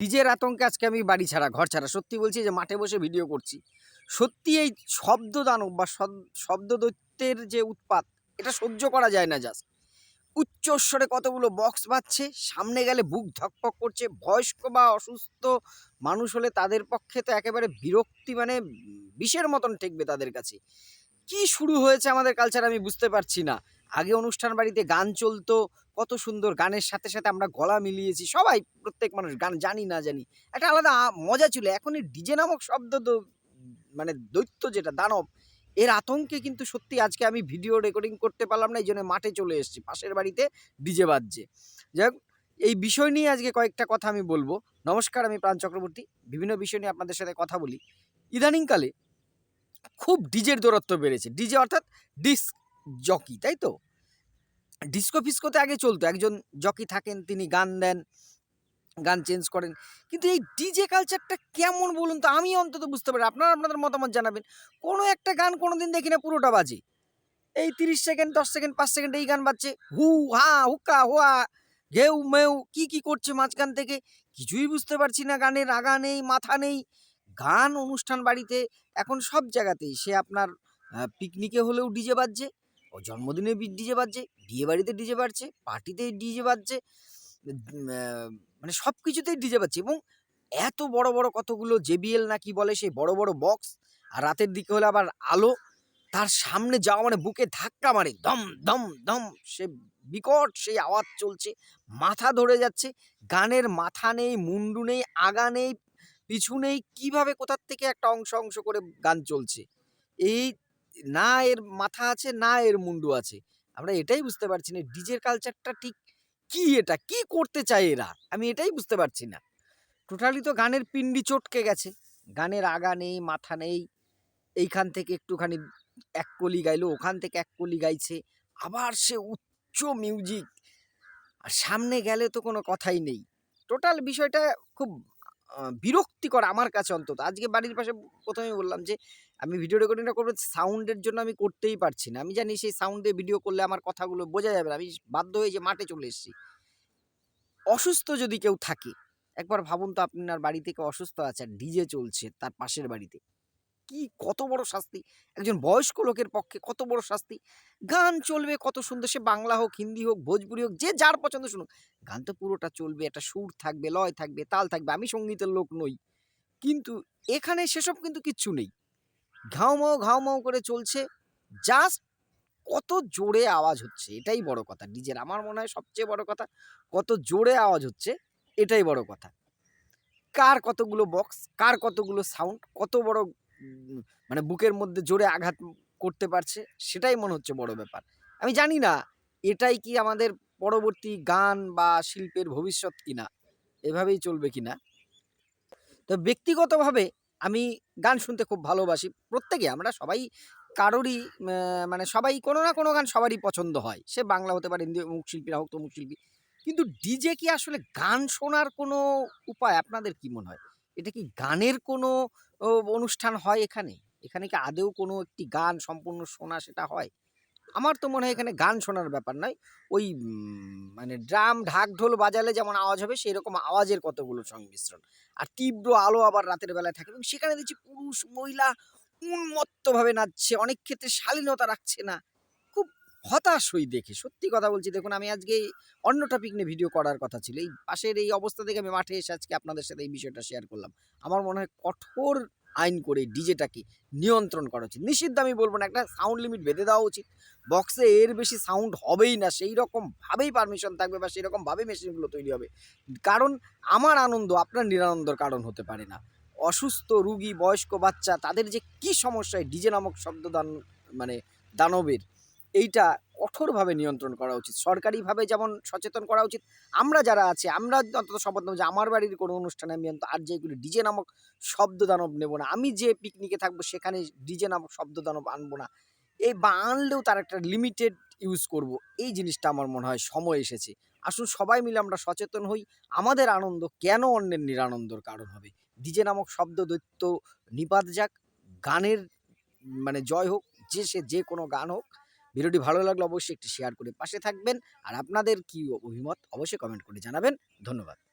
ডিজের আতঙ্কে আজকে আমি বাড়ি ছাড়া, ঘর ছাড়া। সত্যি বলছি যে মাঠে বসে ভিডিও করছি। সত্যি এই শব্দ দানব বা শব্দ দৈত্যের যে উৎপাত, এটা সহ্য করা যায় না জাস্ট উচ্চ স্বরে কতগুলো বক্স বাজছে, সামনে গেলে বুক ধকপক করছে, বয়স্ক বা অসুস্থ মানুষ হলে তাদের পক্ষে তো একেবারে বিরক্তি মানে বিষের মতন ঠেকবে তাদের কাছে। কি শুরু হয়েছে আমাদের কালচার আমি বুঝতে পারছি না। আগে অনুষ্ঠান বাড়িতে গান চলতো, কত সুন্দর গানের সাথে সাথে আমরা গলা মিলিয়েছি, সবাই প্রত্যেক মানুষ গান জানি না জানি। একটা আলাদা মজা ছিল এখন এই ডিজে নামক শব্দ তো মানে দৈত্য যেটা দানব, এর আতঙ্কে কিন্তু সত্যি আজকে আমি ভিডিও রেকর্ডিং করতে পারলাম না, এই জন্য মাঠে চলে এসেছি, পাশের বাড়িতে ডিজে বাজছে। যাই এই বিষয় নিয়ে আজকে কয়েকটা কথা আমি বলব। নমস্কার, আমি প্রাণ চক্রবর্তী। বিভিন্ন বিষয় নিয়ে আপনাদের সাথে কথা বলি। ইদানিংকালে খুব ডিজের দূরত্ব বেড়েছে। ডিজে অর্থাৎ ডিস্ক জকি, তাই তো? ডিস্কো ফিস্কোতে আগে চলতো, একজন জকি থাকেন, তিনি গান দেন, গান চেঞ্জ করেন। কিন্তু এই ডিজে কালচারটা কেমন বলুন তো? আমি অন্তত বুঝতে পারি আপনারা আপনাদের মতামত জানাবেন। কোনো একটা গান কোনো দিন দেখি না, পুরোটা বাজে। এই তিরিশ সেকেন্ড, দশ সেকেন্ড, পাঁচ সেকেন্ড এই গান বাজছে। হু, হা, হুকা, হুয়া, ঘেউ, মেউ, কি কি করছে মাঝখান থেকে? কিছুই বুঝতে পারছি না গানের আগা নেই, মাথা নেই। গান অনুষ্ঠান বাড়িতে, এখন সব জায়গাতেই সে আপনার পিকনিকে হলেও ডিজে বাজছে। ও জন্মদিনে ডিজে বাজছে বিয়ে বাড়িতে ডিজে বাজছে, পার্টিতে ডিজে বাজছে মানে সব কিছুতেই ডিজে বাজছে এবং এত বড় বড় কতগুলো জেবিএল না কি বলে সেই বড় বড় বক্স আর রাতের দিকে হলে আবার আলো, তার সামনে যাওয়া মানে বুকে ধাক্কা মারে, দম দম দম, সে বিকট সেই আওয়াজ চলছে, মাথা ধরে যাচ্ছে, গানের মাথা নেই, মুন্ডু নেই, আগা নেই, পিছু নেই, কীভাবে কোথার থেকে একটা অংশ অংশ করে গান চলছে? এই না এর মাথা আছে, না এর মুন্ডু আছে। আমরা এটাই বুঝতে পারছি না ডিজের কালচারটা ঠিক কি এটা? কি করতে চায় এরা? আমি এটাই বুঝতে পারছি না। টোটালি তো গানের পিন্ডি চটকে গেছে। গানের আগা নেই, মাথা নেই। এইখান থেকে একটুখানি এক কলি গাইলো, ওখান থেকে এক কলি গাইছে। আবার সে উচ্চ মিউজিক আর সামনে গেলে তো কোনো কথাই নেই। টোটাল বিষয়টা খুব বিরক্তিকর আমার কাছে অন্তত। আজকে বাড়ির পাশে প্রথমেই বললাম যে আমি ভিডিও রেকর্ডিংটা করব সাউন্ডের জন্য আমি করতেই পারছি না। আমি জানি সেই সাউন্ডে ভিডিও করলে আমার কথাগুলো বোঝা যাবে না। আমি বাধ্য হয়ে যে মাঠে চলে এসেছি। অসুস্থ যদি কেউ থাকে, একবার ভাবুন তো আপনার বাড়ি থেকে অসুস্থ আছে, আর ডিজে চলছে তার পাশের বাড়িতে। কি, কত বড় শাস্তি! একজন বয়স্ক লোকের পক্ষে কত বড় শাস্তি! গান চলবে কত সুন্দর, সে বাংলা হোক, হিন্দি হোক, ভোজপুরি হোক, যে যার পছন্দ শুনুক। গান তো পুরোটা চলবে, একটা সুর থাকবে, লয় থাকবে, তাল থাকবে, আমি সঙ্গীতের লোক নই। কিন্তু এখানে সেসব কিন্তু কিচ্ছু নেই। ঘাউমাও ঘাউমাও করে চলছে। জাস্ট কত জোরে আওয়াজ হচ্ছে, এটাই বড় কথা। ডিজের আমার মনে হয় সবচেয়ে বড় কথা, কত জোরে আওয়াজ হচ্ছে, এটাই বড় কথা। কার কতগুলো বক্স কার কতগুলো সাউন্ড কত বড় মানে বুকের মধ্যে জোরে আঘাত করতে পারছে, সেটাই মনে হচ্ছে বড় ব্যাপার। আমি জানি না, এটাই কি আমাদের পরবর্তী গান বা শিল্পের ভবিষ্যৎ কিনা, এভাবেই চলবে কিনা। তো ব্যক্তিগতভাবে আমি গান শুনতে খুব ভালোবাসি। প্রত্যেকে, আমরা সবাই কারোরই মানে সবাই কোনো না কোনো গান সবারই পছন্দ হয়। সে বাংলা হতে পারে, হিন্দি, মুখ শিল্পীরা হোক তো মুখ শিল্পী। কিন্তু ডিজে কি আসলে গান শোনার কোনো উপায়? আপনাদের কি মনে হয়? এটা কি গানের কোনো অনুষ্ঠান হয় এখানে? এখানে কি আদেও কোনো একটি গান সম্পূর্ণ শোনা সেটা হয়? আমার তো মনে হয় এখানে গান শোনার ব্যাপার নয়। ওই মানে ড্রাম ঢাক ঢোল বাজালে যেমন আওয়াজ হবে সেই রকম আওয়াজের কতগুলো সংমিশ্রণ। আর তীব্র আলো আবার রাতের বেলায় থাকে এবং সেখানে দেখছি পুরুষ, মহিলা উন্মত্তভাবে নাচছে, অনেক ক্ষেত্রে শালীনতা রাখছে না। খুব হতাশ হই দেখে। সত্যি কথা বলছি, দেখুন আমি আজকে অন্য টপিক নিয়ে ভিডিও করার কথা ছিল। এই পাশের এই অবস্থা থেকে আমি মাঠে এসে আজকে আপনাদের সাথে এই বিষয়টা শেয়ার করলাম। আমার মনে হয় কঠোর আইন করে ডিজেটাকে নিয়ন্ত্রণ করা উচিত। নিষিদ্ধ আমি বলব না, একটা সাউন্ড লিমিট বেঁধে দেওয়া উচিত। বক্সে এর বেশি সাউন্ড হবেই না সেই রকমভাবেই পারমিশন থাকবে বা সেই রকমভাবে মেশিনগুলো তৈরি হবে। কারণ আমার আনন্দ, আপনার নিরানন্দর কারণ হতে পারে না। অসুস্থ, রুগী, বয়স্ক বাচ্চা, তাদের যে কি সমস্যায় ডিজে নামক শব্দ দান মানে দানবের, এইটা কঠোরভাবে নিয়ন্ত্রণ করা উচিত। সরকারিভাবে যেমন সচেতন করা উচিত, আমরা যারা আছি, আমরা অন্তত শপথ নেব যে আমার বাড়ির কোনো অনুষ্ঠানে আমি অন্তত আর যেগুলি ডিজে নামক শব্দ দানব নেব না। আমি যে পিকনিকে থাকব সেখানে ডিজে নামক শব্দ দানব আনব না। এই বা আনলেও তার একটা লিমিটেড ইউজ করব। এই জিনিসটা আমার মনে হয় সময় এসেছে। আসুন সবাই মিলে আমরা সচেতন হই। আমাদের আনন্দ কেন অন্যের নিরানন্দর কারণ হবে? ডিজে নামক শব্দ দৈত্য নিপাত যাক, গানের মানে জয় হোক, যে সে যে কোনো গান হোক ভিডিওটি ভালো লাগলে অবশ্যই একটি শেয়ার করে পাশে থাকবেন। আর আপনাদের কি অভিমত, অবশ্যই কমেন্ট করে জানাবেন। ধন্যবাদ।